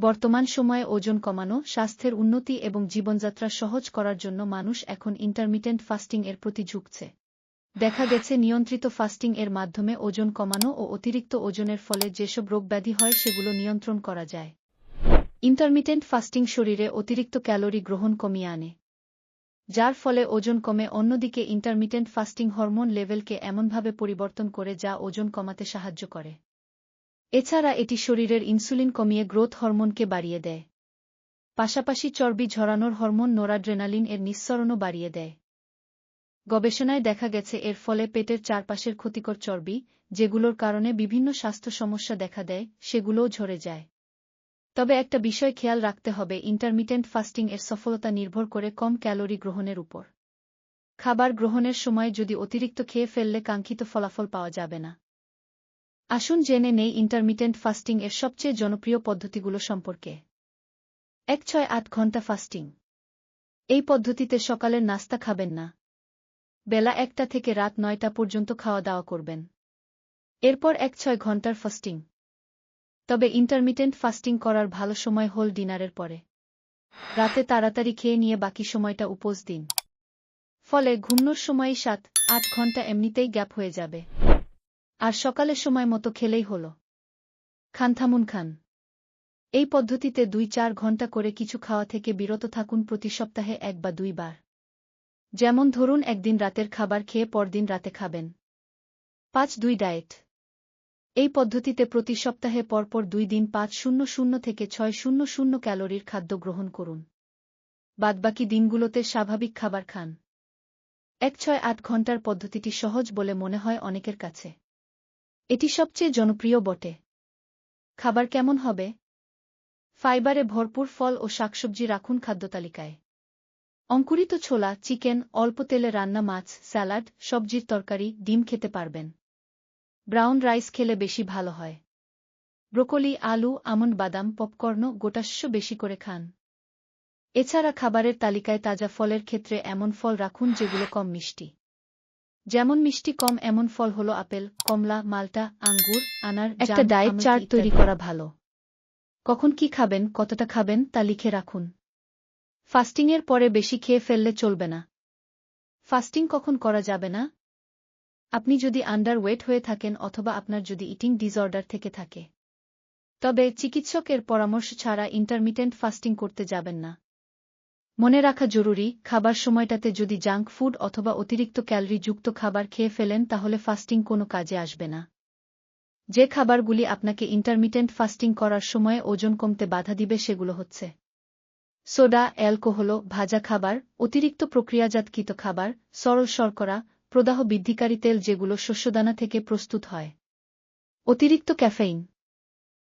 বর্তমান সময়ে ওজন কমানো, স্বাস্থ্যের উন্নতি এবং জীবনযাত্রা সহজ করার জন্য মানুষ এখন ইন্টারমিটেন্ট ফাস্টিং এর প্রতি ঝুঁকছে। দেখা গেছে নিয়ন্ত্রিত ফাস্টিং এর মাধ্যমে ওজন কমানো ও অতিরিক্ত ওজনের ফলে যেসব রোগব্যাধি হয় সেগুলো নিয়ন্ত্রণ করা যায়। ইন্টারমিটেন্ট ফাস্টিং শরীরে অতিরিক্ত ক্যালোরি গ্রহণ কমিয়ে আনে। যার ফলে ওজন কমে অন্যদিকে ইন্টারমিটেন্ট ফাস্টিং হরমোন লেভেলকে এমনভাবে পরিবর্তন করে যা ওজন কমাতে সাহায্য করে। এছাড়া এটি শরীরের ইনসুলিন কমিয়ে গ্রোথ হরমোনকে বাড়িয়ে দেয়। পাশাপাশি চর্বি ঝরানোর হরমোন নোরাড্রেনালিন এর নিঃসরণও বাড়িয়ে দেয়। গবেষণায় দেখা গেছে, এর ফলে পেটের চারপাশের ক্ষতিকর চর্বি, যেগুলোর কারণে বিভিন্ন স্বাস্থ্য সমস্যা দেখা দেয়, সেগুলোও ঝরে যায়। তবে একটা বিষয় খেয়াল রাখতে হবে ইন্টারমিটেন্ট ফাস্টিং এর সফলতা নির্ভর করে কম ক্যালোরি গ্রহণের উপর। খাবার গ্রহণের সময় যদি অতিরিক্ত খেয়ে ফেললে কাঙ্ক্ষিত ফলাফল পাওয়া যাবে না। আসুন জেনে নেই ইন্টারমিটেন্ট ফাস্টিং এর সবচেয়ে জনপ্রিয় পদ্ধতিগুলো সম্পর্কে। এক ছয় আট ঘণ্টা ফাস্টিং এই পদ্ধতিতে সকালের নাস্তা খাবেন না। বেলা একটা থেকে রাত নয়টা পর্যন্ত খাওয়া দাওয়া করবেন। এরপর এক ছয় ঘণ্টার ফাস্টিং তবে ইন্টারমিটেন্ট ফাস্টিং করার ভালো সময় হল ডিনারের পরে। রাতে তাড়াতাড়ি খেয়ে নিয়ে বাকি সময়টা উপোস দিন। ফলে ঘুমনোর সময় সাত, আট ঘণ্টা এমনিতেই গ্যাপ হয়ে যাবে। আর সকালের সময় মতো খেলেই হল। খান, থামুন, খান। এই পদ্ধতিতে দুই চার ঘণ্টা করে কিছু খাওয়া থেকে বিরত থাকুন প্রতি সপ্তাহে এক বা দুইবার যেমন ধরুন, একদিন রাতের খাবার খেয়ে পরদিন রাতে খাবেন। পাঁচ, দুই ডায়েট। এই পদ্ধতিতে প্রতি সপ্তাহে পরপর দুই দিন পাঁচ শূন্য শূন্য থেকে ছয় শূন্য শূন্য ক্যালোরির খাদ্য গ্রহণ করুন। বাদবাকি দিনগুলোতে স্বাভাবিক খাবার খান। এক, ছয়, আট ঘণ্টার পদ্ধতিটি সহজ বলে মনে হয় অনেকের কাছে। এটি সবচেয়ে জনপ্রিয় বটে। খাবার কেমন হবে? ফাইবারে ভরপুর ফল ও শাকসবজি রাখুন খাদ্যতালিকায় অঙ্কুরিত ছোলা, চিকেন, অল্প তেলে রান্না মাছ, স্যালাড, সবজির তরকারি, ডিম খেতে পারবেন। ব্রাউন রাইস খেলে বেশি ভালো হয়। ব্রোকলি, আলু, আমন্ড, বাদাম, পপকর্ন গোটাশস্য বেশি করে খান। এছাড়া খাবারের তালিকায় তাজা ফলের ক্ষেত্রে এমন ফল রাখুন যেগুলো কম মিষ্টি। যেমন মিষ্টি কম এমন ফল হল আপেল কমলা মালটা আঙ্গুর আনার একটা ডায়েট চার্ট তৈরি করা ভালো। কখন কি খাবেন কতটা খাবেন তা লিখে রাখুন। ফাস্টিংয়ের পরে বেশি খেয়ে ফেললে চলবে না। ফাস্টিং কখন করা যাবে না? আপনি যদি আন্ডার ওয়েট হয়ে থাকেন অথবা আপনার যদি ইটিং ডিসঅর্ডার থেকে থাকে। তবে চিকিৎসকের পরামর্শ ছাড়া ইন্টারমিটেন্ট ফাস্টিং করতে যাবেন না। মনে রাখা জরুরি, খাবার সময়টাতে যদি জাঙ্ক ফুড অথবা অতিরিক্ত ক্যালোরি যুক্ত খাবার খেয়ে ফেলেন তাহলে ফাস্টিং কোনো কাজে আসবে না। যে খাবারগুলি আপনাকে ইন্টারমিটেন্ট ফাস্টিং করার সময়ে ওজন কমতে বাধা দিবে সেগুলো হচ্ছে সোডা, অ্যালকোহল, ভাজা খাবার, অতিরিক্ত প্রক্রিয়াজাতকৃত খাবার, সরল শর্করা, প্রদাহ বৃদ্ধিকারী তেল যেগুলো শস্যদানা থেকে প্রস্তুত হয়। অতিরিক্ত ক্যাফেইন